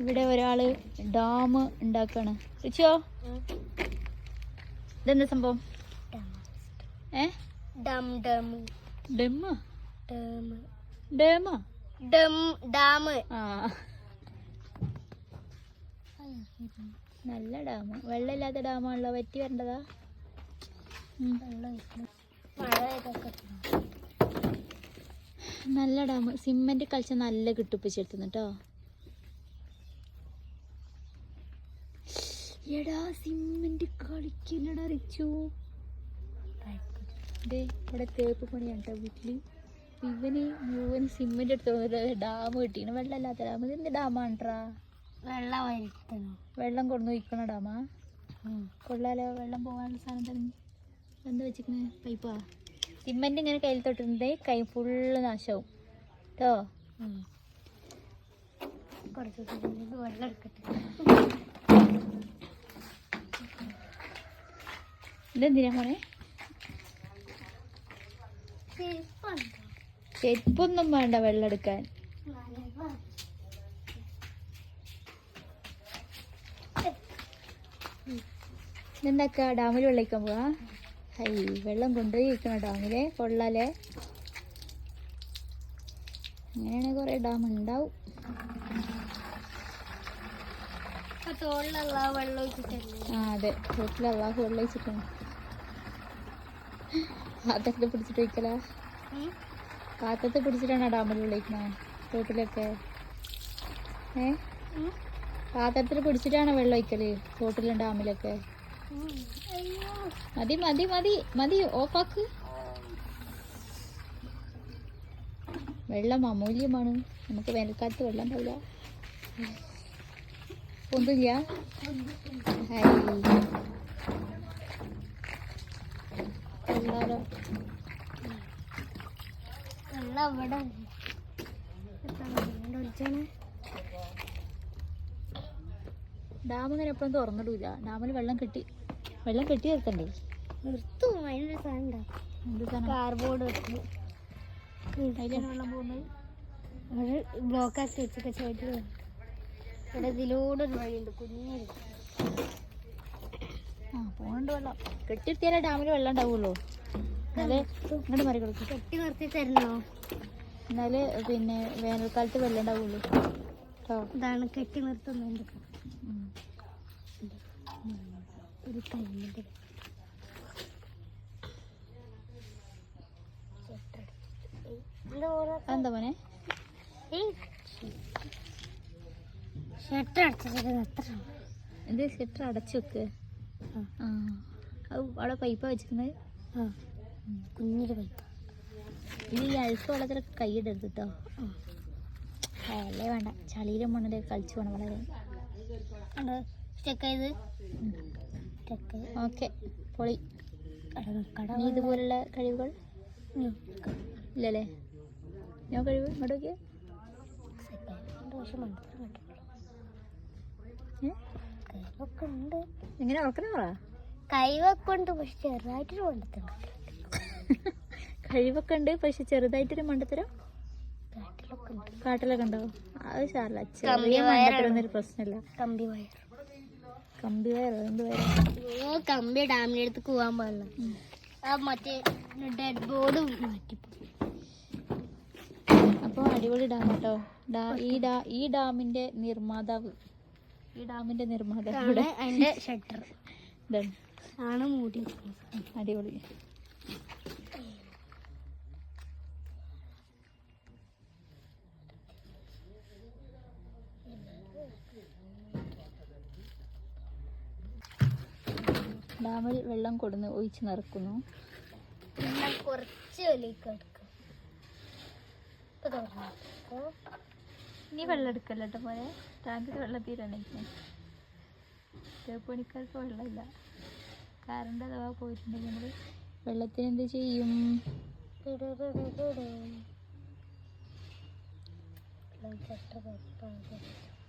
ഇവിടെ ഒരാൾ ഡാം ഉണ്ടാക്കാണ്. റിച്ചോ ഇതെന്താ സംഭവം? ഏ? ഡം ഡം. ഡെമ്മ ഡേമ ഡം? ഡാം നല്ല ഡാം. വെള്ളമില്ലാത്ത ഡാമാണല്ലോ. വറ്റി വരേണ്ടതാ. നല്ല ഡാം. സിമെന്റ് കളിച്ച നല്ല കിട്ടുപ്പിച്ചെടുത്തുന്നു കേട്ടോ എടാ സിമെന്റ് കളിക്കില്ലടാ റിച്ചു. ദേ ഇവിടെ തേപ്പ് പണിയാണ് കേട്ടോ വീട്ടിൽ. ഇവന് മുഴുവൻ സിമെന്റ് എടുത്തു ഡാം കിട്ടിയാണ് വെള്ളമില്ലാത്ത ഡാം. ഇത് എന്ത് ഡാമാണ്ട്രാ? വെള്ളം വരുത്തണം വെള്ളം കൊണ്ടു വയ്ക്കണ ഡാമാ? കൊള്ളാലോ വെള്ളം പോകാനുള്ള സാധനം തന്നെ എന്താ വെച്ചിരിക്കണേ? പൈപ്പാ. സിമെന്റ് ഇങ്ങനെ കയ്യിൽ തൊട്ടിട്ടുണ്ടേ കൈ ഫുള്ള് നാശവും. കേട്ടോ കുറച്ച് വെള്ളം എടുക്കട്ടെ. ഇതെന്തിനാ മോനെ? ചെരുപ്പൊന്നും വേണ്ട വെള്ളം എടുക്കാൻ ഇതെന്താക്കാ ഡാമിൽ വെള്ളിക്കാൻ പോവാ? ഹൈ വെള്ളം കൊണ്ടുപോയി വയ്ക്കണം ഡാമിലെ കൊള്ളാലേ അങ്ങനെയാണെങ്കിൽ കുറെ ഡാം ഉണ്ടാവും. ആ അതെ വീട്ടിൽ അള്ളാഹു വെള്ളം ഒഴിച്ചിട്ടുണ്ട് പാത്രത്തിൽ പിടിച്ചിട്ട് വയ്ക്കലാ കാത്തത്തെ പിടിച്ചിട്ടാണ് ഡാമിൽ ഒഴിക്കണേ തോട്ടിലൊക്കെ? ഏ. പാത്രത്തിൽ പിടിച്ചിട്ടാണ് വെള്ളം ഒഴിക്കൽ? തോട്ടിലും ഡാമിലൊക്കെ? മതി മതി മതി മതി ഓഫാക്ക്. വെള്ളം അമൂല്യമാണ്. നമുക്ക് വേനൽക്കാലത്ത് വെള്ളം ഉണ്ടാവില്ല. ഒന്നുമില്ല ഹൈ. കൊള്ളാലോ അവിടെ ഒഴിച്ചാണ് ഡാം ഇങ്ങനെ എപ്പോഴും തുറന്നിടൂല. ഡാമിൽ വെള്ളം കെട്ടി വെള്ളം കെട്ടി നിർത്തണ്ടേ? നിർത്തും. അതിനൊരു സാധനം എന്ത് സാധനം? കാർബോർഡ് വെക്കും അതിലാണ് വെള്ളം പോകുന്നത്. ഒരു ബ്ലോക്ക് ആക്കി വെച്ചൊക്കെ ചോദിച്ചു ഇവിടെ ഇതിലൂടെ ഒരു വഴിയുണ്ട്. കുഞ്ഞു ആ പോകണ്ട് വെള്ളം. കെട്ടിയിരുത്തിയാലേ ഡാമിൽ വെള്ളം ഉണ്ടാവുള്ളൂ. എന്നാലേ ഇങ്ങോട്ട് മാറി കൊടുക്കും. കെട്ടി നിർത്തി തരണോ എന്നാൽ പിന്നെ വേനൽക്കാലത്ത് വെള്ളം ഉണ്ടാവുള്ളൂ ഇതാണ് കെട്ടി നിർത്തുന്നത് ഒരു കല്ലിന്റെ എന്താ മോനെ? ഷട്ടർ അടച്ചു വെക്ക്? അവിടെ പൈപ്പ് വെച്ചിരുന്നത് ആ. കുഞ്ഞൊരു പൈപ്പ്. ഇത് ഈ അഴുക്ക് വെള്ളത്തിൽ കൈയിടരുത് കേട്ടോ അല്ലേ വേണ്ട. ചളിയിലും മണ്ണിലേക്ക് കളിച്ചു വേണം വളരെ. ചെയ്ത്. Check okay. പൊളി. കട ഇതുപോലുള്ള കഴിവുകൾ? ഇല്ലല്ലേ? ഞാൻ കഴിവ്? ഇങ്ങോട്ട് നോക്കിയേ. ഉണ്ട്. എങ്ങനെ പറ? കൈവൊക്കെ ഉണ്ട് പക്ഷെ ചെറുതായിട്ടൊരു മണ്ടത്തരം കഴിവൊക്കെ ഉണ്ട് പക്ഷെ ചെറുതായിട്ടൊരു മണ്ടത്തരം. കാട്ടിലൊക്കെ ഉണ്ട്? അത് സാറില്ല കമ്പി ചെറിയ. മണ്ടത്തരം ഒരു പ്രശ്നമില്ല. കമ്പി വയർ കമ്പി വയർ എന്ത് വയർ ഓ കമ്പി ഡാമിന്റെ അടുത്ത് പോകാൻ പാടില്ല. ആ മറ്റേ ഡെഡ് ബോർഡ് മാറ്റിപ്പോ അപ്പോൾ അടിപൊളി ഡാം കേട്ടോ. ഡാ ഈ ഡാ ഈ ഡാമിന്റെ നിർമ്മാതാവ്. ഈ ഡാമിന്റെ നിർമ്മാതാവ് ഷട്ടർ. ഇതാണ്. ആണ് മൂടി. അടിപൊളി. ഡാമിൽ വെള്ളം കൊടുന്ന് ഒഴിച്ച് നിറക്കുന്നു കുറച്ച് വലിയൊക്കെ എടുക്കും ഇപ്പൊ തുറന്നു. വെള്ളം എടുക്കല്ലോ കേട്ടോ പോലെ ടാങ്കിൽ വെള്ളം തീരാണെങ്കിൽ തേപ്പണിക്കാർക്ക് വെള്ളമില്ല കറണ്ട് അഥവാ പോയിട്ടുണ്ടെങ്കിൽ വെള്ളത്തിന് എന്ത് ചെയ്യും. വെള്ളം ചട്ട.